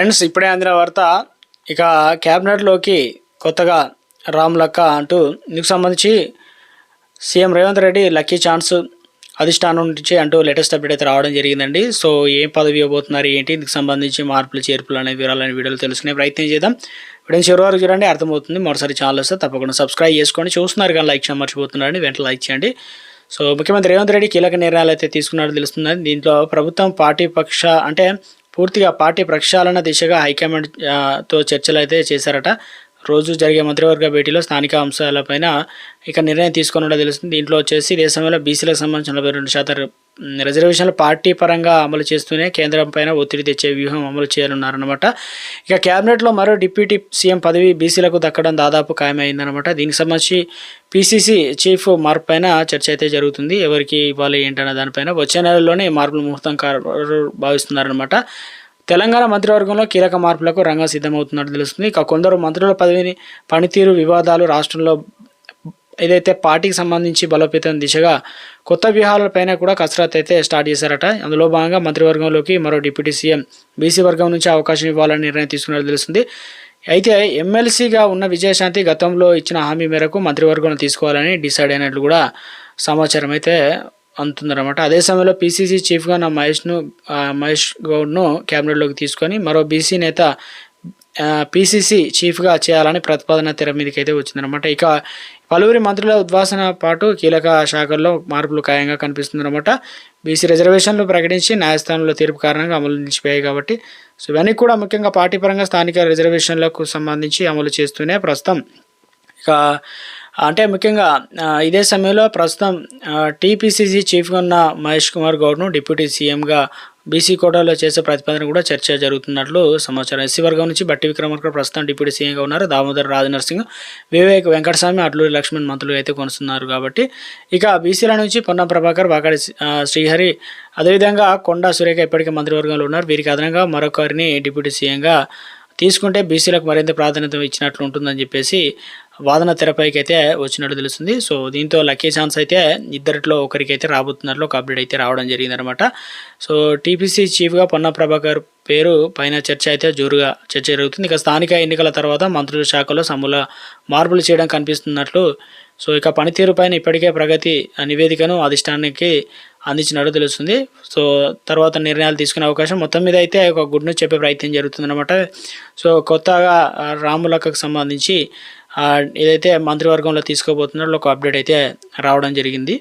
Friends ఇప్పుడే అందిన వార్త ఇక క్యాబినెట్లోకి కొత్తగా రామ్ లక్క అంటూ ఇందుకు సంబంధించి CM Revanth Reddy lucky chance అధిష్టానం నుంచి అంటూ లేటెస్ట్ అప్డేట్ అయితే రావడం జరిగిందండి. సో ఏం పదవి ఇవ్వబోతున్నారు ఏంటి? ఇందుకు సంబంధించి మార్పులు చేర్పులు అనే వివరాలని వీడియోలు తెలుసుకునే ప్రయత్నం చేద్దాం. వీడియో చివరి వరకు చూడండి అర్థమవుతుంది. మరోసారి ఛానల్ వస్తే తప్పకుండా సబ్స్క్రైబ్ చేసుకోండి చూస్తున్నారు కానీ లైక్ చేయడం మర్చిపోతున్నారని వెంటనే లైక్ చేయండి. సో ముఖ్యమంత్రి రేవంత్ రెడ్డి కీలక నిర్ణయాలు అయితే తీసుకున్నట్టు తెలుస్తుంది. దీంట్లో ప్రభుత్వం పార్టీ పక్ష అంటే పూర్తిగా పార్టీ ప్రక్షాళన దిశగా హైకమాండ్తో చర్చలు అయితే చేశారట. రోజు జరిగే మంత్రివర్గ భేటీలో స్థానిక అంశాలపైన ఇక నిర్ణయం తీసుకున్నట్టు తెలుస్తుంది. దీంట్లో వచ్చేసి దేశంలో బీసీలకు సంబంధించిన నలభై రెండు శాతం రిజర్వేషన్లు పార్టీ పరంగా అమలు చేస్తూనే కేంద్రం పైన ఒత్తిడి తెచ్చే వ్యూహం అమలు చేయనున్నారన్నమాట ఇక కేబినెట్లో మరో డిప్యూటీ సీఎం పదవి బీసీలకు దక్కడం దాదాపు ఖాయమైందనమాట దీనికి సంబంధించి పీసీసీ చీఫ్ మార్పు పైన చర్చ అయితే జరుగుతుంది. ఎవరికి ఇవ్వాలి ఏంటనే దానిపైన వచ్చే నెలలోనే మార్పులు ముహూర్తం కారు భావిస్తున్నారనమాట తెలంగాణ మంత్రివర్గంలో కీలక మార్పులకు రంగం సిద్ధమవుతున్నట్టు తెలుస్తుంది. ఇక కొందరు మంత్రుల పదవిని పనితీరు వివాదాలు రాష్ట్రంలో ఏదైతే పార్టీకి సంబంధించి బలోపేతం దిశగా కొత్త వ్యూహాలపైన కూడా కసరత్ అయితే స్టార్ట్ చేశారట. అందులో భాగంగా మంత్రివర్గంలోకి మరో డిప్యూటీ సీఎం బీసీ వర్గం నుంచి అవకాశం ఇవ్వాలని నిర్ణయం తీసుకున్నట్టు తెలుస్తుంది. అయితే ఎమ్మెల్సీగా ఉన్న విజయశాంతి గతంలో ఇచ్చిన హామీ మేరకు మంత్రివర్గంలో తీసుకోవాలని డిసైడ్ అయినట్లు కూడా సమాచారం అయితే అందుతుందన్నమాట అదే సమయంలో పీసీసీ చీఫ్గా నా మహేష్ను మహేష్ గౌడ్ను క్యాబినెట్లోకి తీసుకొని మరో బీసీ నేత పీసీసీ చీఫ్గా చేయాలని ప్రతిపాదన తెర మీదకి అయితే వచ్చిందనమాట ఇక పలువురి మంత్రుల ఉద్వాసన పాటు కీలక శాఖల్లో మార్పులు ఖాయంగా కనిపిస్తుందన్నమాట. బీసీ రిజర్వేషన్లు ప్రకటించి న్యాయస్థానంలో తీర్పు కారణంగా అమలు నిలిచిపోయాయి కాబట్టి సో ఇవన్నీ కూడా ముఖ్యంగా పార్టీ పరంగా స్థానిక రిజర్వేషన్లకు సంబంధించి అమలు చేస్తూనే ప్రస్తుతం. ఇక అంటే ముఖ్యంగా ఇదే సమయంలో ప్రస్తుతం టీపీసీసీ చీఫ్గా ఉన్న మహేష్ కుమార్ గౌడ్ను డిప్యూటీ సీఎంగా బీసీ కోటాలో చేసే ప్రతిపాదన కూడా చర్చ జరుగుతున్నట్లు సమాచారం. ఎస్సీ వర్గం నుంచి బట్టి విక్రమార్క ప్రస్తుతం డిప్యూటీ సీఎంగా ఉన్నారు. దామోదర్ రాజనరసింగ్ వివేక్ వెంకటస్వామి అట్లూరి లక్ష్మణ్ మంత్రులు అయితే కొనుస్తున్నారు కాబట్టి. ఇక బీసీల నుంచి పొన్నం ప్రభాకర్ వాకాడి శ్రీహరి అదేవిధంగా కొండా సురేఖ ఇప్పటికే మంత్రివర్గంలో ఉన్నారు. వీరికి అదనంగా మరొకరిని డిప్యూటీ సీఎంగా తీసుకుంటే బీసీలకు మరింత ప్రాధాన్యత ఇచ్చినట్లు ఉంటుందని చెప్పేసి వాదన తెరపైకి అయితే వచ్చినట్టు తెలుస్తుంది. సో దీంతో లక్కీ ఛాన్స్ అయితే ఇద్దరిలో ఒకరికి అయితే రాబోతున్నట్లు ఒక అప్డేట్ అయితే రావడం జరిగిందనమాట సో టీపీసీ చీఫ్గా పొన్న ప్రభాకర్ పేరు పైన చర్చ అయితే జోరుగా చర్చ జరుగుతుంది. ఇక స్థానిక ఎన్నికల తర్వాత మంత్రుల శాఖలో సమూల మార్పులు చేయడం కనిపిస్తున్నట్లు. సో ఇక పనితీరు పైన ఇప్పటికే ప్రగతి నివేదికను అధిష్టానానికి అందించినట్టు తెలుస్తుంది. సో తర్వాత నిర్ణయాలు తీసుకునే అవకాశం మొత్తం మీద అయితే ఒక గుడ్ న్యూస్ చెప్పే ప్రయత్నం జరుగుతుందన్నమాట. సో కొత్తగా రాములక్కకు సంబంధించి ఏదైతే మంత్రివర్గంలో తీసుకోబోతున్నారో ఒక అప్డేట్ అయితే రావడం జరిగింది.